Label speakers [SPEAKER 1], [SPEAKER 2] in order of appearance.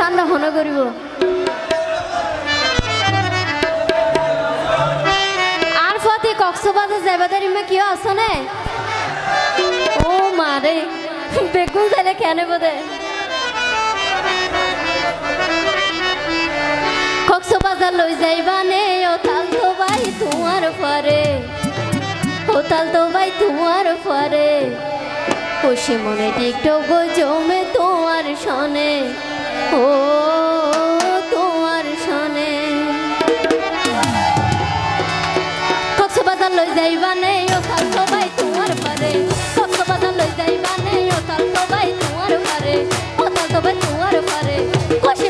[SPEAKER 1] ঠান্ডা হন করিব। আর ফতে কক্সবাজার যাইবাদার ইমে কিয় আছো নে? ও মারে বেগুন যাইলে কেন বোধে কক্সবাজার লই যাইবা নে ও তাল তো ভাই তোমার পরে ও তাল তো ভাই তোমার পরে খুশি টিকটক জমে তোমার সনে। ও তোমার সনে কক্সবাজার লই যাইবা নে, ও তাল তো ভাই তোমার পরে। কক্সবাজার লই যাইবা নে, ও তাল তো ভাই তোমার পরে। ও তাল তো ভাই তোমার পরে। খুশি